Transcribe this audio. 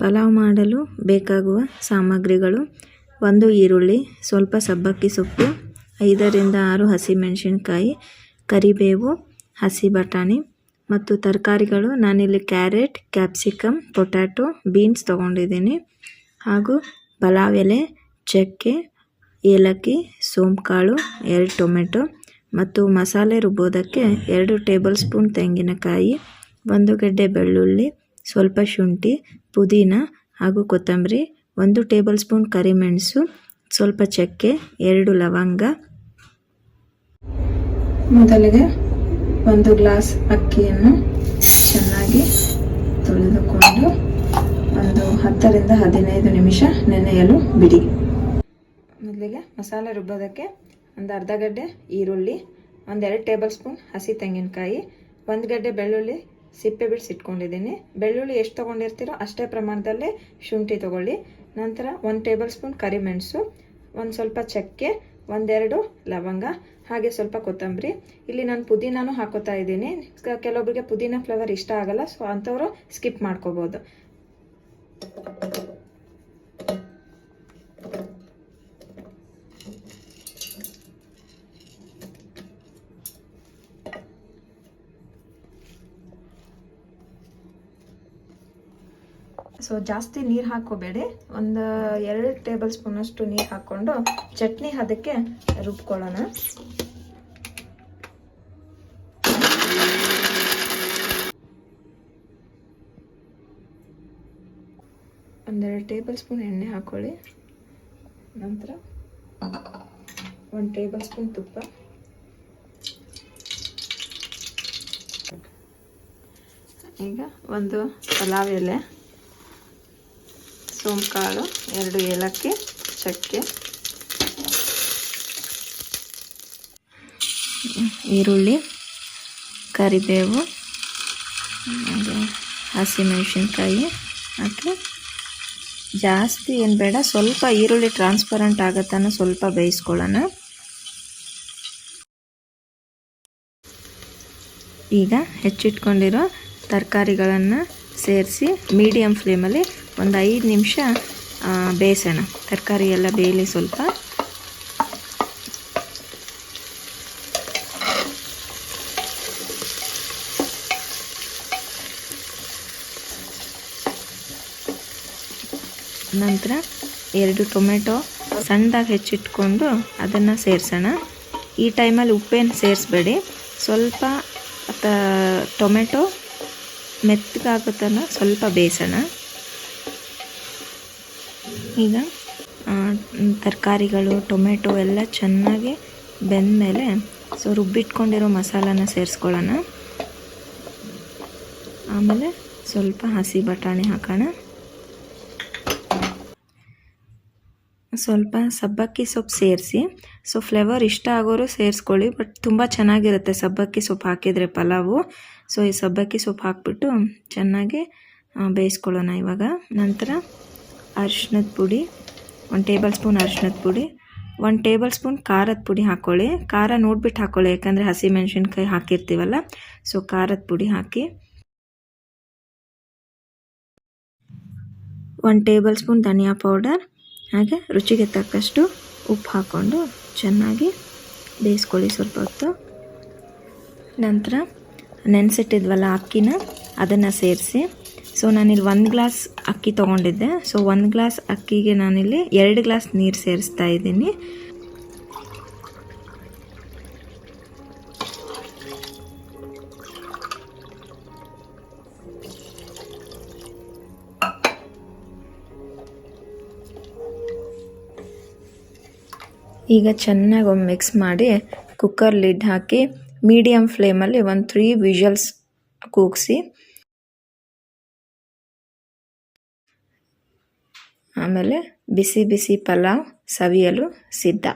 ಪಲಾವ್ ಮಾಡಲು ಬೇಕಾಗುವ ಸಾಮಗ್ರಿಗಳು. ಒಂದು ಈರುಳ್ಳಿ, ಸ್ವಲ್ಪ ಸಬ್ಬಕ್ಕಿ ಸೊಪ್ಪು, ಐದರಿಂದ ಆರು ಹಸಿಮೆಣಸಿನ್ಕಾಯಿ, ಕರಿಬೇವು, ಹಸಿ ಬಟಾಣಿ ಮತ್ತು ತರಕಾರಿಗಳು. ನಾನಿಲ್ಲಿ ಕ್ಯಾರೆಟ್ ಕ್ಯಾಪ್ಸಿಕಮ್ ಪೊಟ್ಯಾಟೊ, ಬೀನ್ಸ್ ತೊಗೊಂಡಿದ್ದೀನಿ. ಹಾಗೂ ಪಲಾವ್ ಎಲೆ ಚಕ್ಕೆ, ಏಲಕ್ಕಿ ಸೋಂಪುಕಾಳು ಎರಡು ಟೊಮೆಟೊ ಮತ್ತು ಮಸಾಲೆ ರುಬ್ಬೋದಕ್ಕೆ ಎರಡು ಟೇಬಲ್ ಸ್ಪೂನ್ ತೆಂಗಿನಕಾಯಿ, ಒಂದು ಗೆಡ್ಡೆ ಬೆಳ್ಳುಳ್ಳಿ ಸ್ವಲ್ಪ ಶುಂಠಿ, ಪುದೀನ ಹಾಗೂ ಕೊತ್ತಂಬರಿ, ಒಂದು ಟೇಬಲ್ ಸ್ಪೂನ್ ಕರಿಮೆಣಸು ಸ್ವಲ್ಪ ಚಕ್ಕೆ, ಎರಡು ಲವಂಗ. ಮೊದಲಿಗೆ ಒಂದು ಗ್ಲಾಸ್ ಅಕ್ಕಿಯನ್ನು ಚೆನ್ನಾಗಿ ತೊಳೆದುಕೊಂಡು ಒಂದು ಹತ್ತರಿಂದ ಹದಿನೈದು ನಿಮಿಷ ನೆನೆಯಲು ಬಿಡಿ. ಮೊದಲಿಗೆ ಮಸಾಲೆ ರುಬ್ಬೋದಕ್ಕೆ ಒಂದು ಅರ್ಧ ಗಡ್ಡೆ ಈರುಳ್ಳಿ, ಒಂದೆರಡು ಟೇಬಲ್ ಸ್ಪೂನ್ ಹಸಿ ತೆಂಗಿನಕಾಯಿ, ಒಂದು ಗಡ್ಡೆ ಬೆಳ್ಳುಳ್ಳಿ ಸಿಪ್ಪೆ ಬಿಡಿಸಿಟ್ಕೊಂಡಿದ್ದೀನಿ ಬೆಳ್ಳುಳ್ಳಿ ಎಷ್ಟು ತೊಗೊಂಡಿರ್ತೀರೋ ಅಷ್ಟೇ ಪ್ರಮಾಣದಲ್ಲೇ ಶುಂಠಿ ತೊಗೊಳ್ಳಿ. ನಂತರ ಒಂದು ಟೇಬಲ್ ಸ್ಪೂನ್ ಕರಿಮೆಣಸು ಒಂದು ಸ್ವಲ್ಪ ಚಕ್ಕೆ, ಒಂದೆರಡು ಲವಂಗ, ಹಾಗೆ ಸ್ವಲ್ಪ ಕೊತ್ತಂಬರಿ. ಇಲ್ಲಿ ನಾನು ಪುದೀನಾನು ಹಾಕೋತಾ ಇದ್ದೀನಿ. ಕೆಲವೊಬ್ಬರಿಗೆ ಪುದೀನ ಫ್ಲೇವರ್ ಇಷ್ಟ ಆಗಲ್ಲ ಸೊ ಅಂಥವರು ಸ್ಕಿಪ್ ಮಾಡ್ಕೋಬೋದು. ಸೊ ಜಾಸ್ತಿ ನೀರು ಹಾಕೋಬೇಡಿ ಒಂದು ಎರಡು ಟೇಬಲ್ ಸ್ಪೂನಷ್ಟು ನೀರು ಹಾಕ್ಕೊಂಡು ಚಟ್ನಿ ಅದಕ್ಕೆ ರುಬ್ಕೊಳ್ಳೋಣ. ಒಂದೆರಡು ಟೇಬಲ್ ಸ್ಪೂನ್ ಎಣ್ಣೆ ಹಾಕ್ಕೊಳ್ಳಿ ನಂತರ ಒಂದು ಟೇಬಲ್ ಸ್ಪೂನ್ ತುಪ್ಪ. ಈಗ ಒಂದು ಪಲಾವ್ ಎಲೆ. ಸೋಂಕಾಳು ಎರಡು ಏಲಕ್ಕಿ, ಚಕ್ಕೆ, ಈರುಳ್ಳಿ, ಕರಿಬೇವು ಹಸಿಮೆಣಸಿನ್ಕಾಯಿ ಹಾಕಿ ಜಾಸ್ತಿ ಏನು ಬೇಡ, ಸ್ವಲ್ಪ ಈರುಳ್ಳಿ ಟ್ರಾನ್ಸ್ಪರೆಂಟ್ ಆಗತ್ತನ ಸ್ವಲ್ಪ ಬೇಯಿಸ್ಕೊಳ್ಳೋಣ. ಈಗ ಹೆಚ್ಚಿಟ್ಕೊಂಡಿರೋ ತರಕಾರಿಗಳನ್ನು ಸೇರಿಸಿ ಮೀಡಿಯಮ್ ಫ್ಲೇಮಲ್ಲಿ ಒಂದು ಐದು ನಿಮಿಷ ಬೇಯಿಸೋಣ ತರಕಾರಿ ಎಲ್ಲ ಬೇಯಲಿ ಸ್ವಲ್ಪ. ನಂತರ ಎರಡು ಟೊಮೆಟೊ ಸಣ್ಣದಾಗಿ ಹೆಚ್ಚಿಟ್ಕೊಂಡು ಅದನ್ನು ಸೇರಿಸೋಣ. ಈ ಟೈಮಲ್ಲಿ ಉಪ್ಪೇನು ಸೇರಿಸ್ಬೇಡಿ. ಸ್ವಲ್ಪ ಟೊಮೆಟೊ ಮೆತ್ತಗಾಗುತ್ತಲ್ಲ ಸ್ವಲ್ಪ ಬೇಯಿಸೋಣ ಈಗ ತರಕಾರಿಗಳು, ಟೊಮೆಟೊ ಎಲ್ಲ ಚೆನ್ನಾಗಿ ಬೆಂದಮೇಲೆ, ಸೊ, ರುಬ್ಬಿಟ್ಕೊಂಡಿರೋ ಮಸಾಲಾನ ಸೇರಿಸ್ಕೊಳ್ಳೋಣ. ಆಮೇಲೆ ಸ್ವಲ್ಪ ಹಸಿ ಬಟಾಣಿ ಹಾಕೋಣ. ಸ್ವಲ್ಪ ಸಬ್ಬಕ್ಕಿ ಸೊಪ್ಪು ಸೇರಿಸಿ, ಸೊ, ಫ್ಲೇವರ್ ಇಷ್ಟ ಆಗೋರು ಸೇರಿಸ್ಕೊಳ್ಳಿ, ಬಟ್ ತುಂಬ ಚೆನ್ನಾಗಿರುತ್ತೆ ಸಬ್ಬಕ್ಕಿ ಸೊಪ್ಪು ಹಾಕಿದರೆ ಪಲಾವು. ಸೊ, ಈ ಸಬ್ಬಕ್ಕಿ ಸೊಪ್ಪು ಹಾಕ್ಬಿಟ್ಟು ಚೆನ್ನಾಗಿ ಬೇಯಿಸ್ಕೊಳ್ಳೋಣ ಇವಾಗ. ನಂತರ ಅರಿಶಿನದ ಪುಡಿ, ಒಂದು ಟೇಬಲ್ ಸ್ಪೂನ್ ಅರಿಶಿನದ ಪುಡಿ, ಒಂದು ಟೇಬಲ್ ಸ್ಪೂನ್ ಖಾರದ ಪುಡಿ ಹಾಕ್ಕೊಳ್ಳಿ ಖಾರ ನೋಡ್ಬಿಟ್ಟು ಹಾಕ್ಕೊಳ್ಳಿ ಯಾಕಂದರೆ ಹಸಿ ಮೆಣಸಿನ್ಕಾಯಿ ಹಾಕಿರ್ತೀವಲ್ಲ ಸೊ ಖಾರದ ಪುಡಿ ಹಾಕಿ. ಒಂದು ಟೇಬಲ್ ಸ್ಪೂನ್ ಧನಿಯಾ ಪೌಡರ್, ಹಾಗೆ ರುಚಿಗೆ ತಕ್ಕಷ್ಟು ಉಪ್ಪು ಹಾಕ್ಕೊಂಡು ಚೆನ್ನಾಗಿ ಬೇಯಿಸ್ಕೊಳ್ಳಿ ಸ್ವಲ್ಪ ಹೊತ್ತು. ನಂತರ ನೆನೆಸಿಟ್ಟಿದ್ವಲ್ಲ ಅಕ್ಕಿನ, ಅದನ್ನು ಸೇರಿಸಿ. ಸೊ ನಾನಿಲ್ಲಿ ಒಂದು ಗ್ಲಾಸ್ ಅಕ್ಕಿ ತೊಗೊಂಡಿದ್ದೆ. ಸೊ ಒಂದು ಗ್ಲಾಸ್ ಅಕ್ಕಿಗೆ ನಾನಿಲ್ಲಿ ಎರಡು ಗ್ಲಾಸ್ ನೀರು ಸೇರಿಸ್ತಾ ಇದ್ದೀನಿ. ಈಗ ಚೆನ್ನಾಗಿ ಒಂದು ಮಿಕ್ಸ್ ಮಾಡಿ ಕುಕ್ಕರ್ ಲಿಡ್ ಹಾಕಿ ಮೀಡಿಯಮ್ ಫ್ಲೇಮಲ್ಲಿ ಒಂದು ತ್ರೀ ವಿಷಲ್ಸ್ ಕೂಗಿಸಿ ಆಮೇಲೆ ಬಿಸಿ ಬಿಸಿ ಪಲಾವ್ ಸವಿಯಲು ಸಿದ್ಧ.